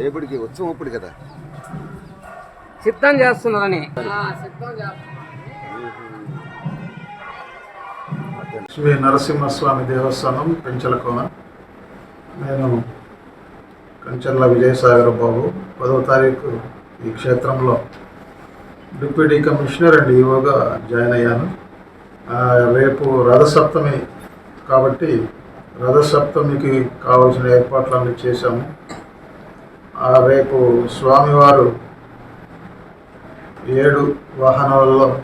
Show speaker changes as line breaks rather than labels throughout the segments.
ఇప్పటికి ఉత్సవం అప్పుడు కదా.
సిద్ధం చేస్తున్నారని.
శ్రీ నరసింహస్వామి దేవస్థానం పెంచలకోన నేను కంచర్ల విజయసాగర్ బాబు. పదవ తారీఖు ఈ క్షేత్రంలో డిప్యూటీ కమిషనర్ అండ్ ఈవోగా జాయిన్ అయ్యాను. ఆ, రేపు రథసప్తమి కాబట్టి రథసప్తమికి కావాల్సిన ఏర్పాట్లన్నీ చేశాము. రేపు స్వామివారు ఏడు వాహనాలలో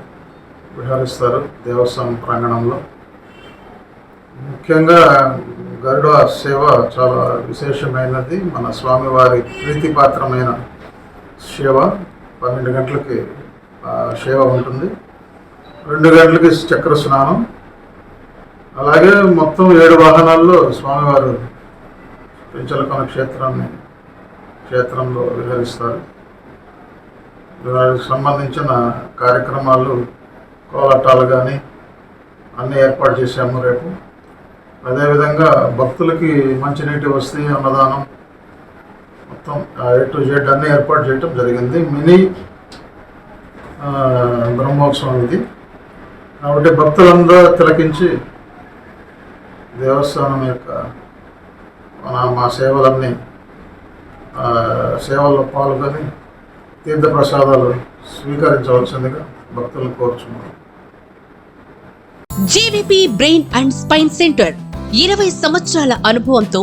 విహరిస్తారు దేవస్థానం ప్రాంగణంలో. ముఖ్యంగా గరుడ సేవ చాలా విశేషమైనది. మన స్వామివారి ప్రీతిపాత్రమైన సేవ పన్నెండు గంటలకి సేవ ఉంటుంది. రెండు గంటలకి చక్ర స్నానం. అలాగే మొత్తం ఏడు వాహనాల్లో స్వామివారు పెంచలకొన క్షేత్రాన్ని క్షేత్రంలో విహరిస్తారు దానికి సంబంధించిన కార్యక్రమాలు కోలాటాలు కానీ అన్నీ ఏర్పాటు చేశాము రేపు. అదేవిధంగా భక్తులకి మంచినీటి వసతి అన్నదానం మొత్తం ఏ టు జెడ్ అన్నీ ఏర్పాటు చేయటం జరిగింది. మినీ బ్రహ్మోత్సవం ఇది కాబట్టి భక్తులందరూ తిలకించి దేవస్థానం యొక్క మన మా సేవలన్నీ సేవల్లో పాల్గొని తీర్థ ప్రసాదాలు స్వీకరించవలసిందిగా భక్తులను కోరుచున్నారు
GVP brain and spine centre ఇరవై సంవత్సరాల అనుభవంతో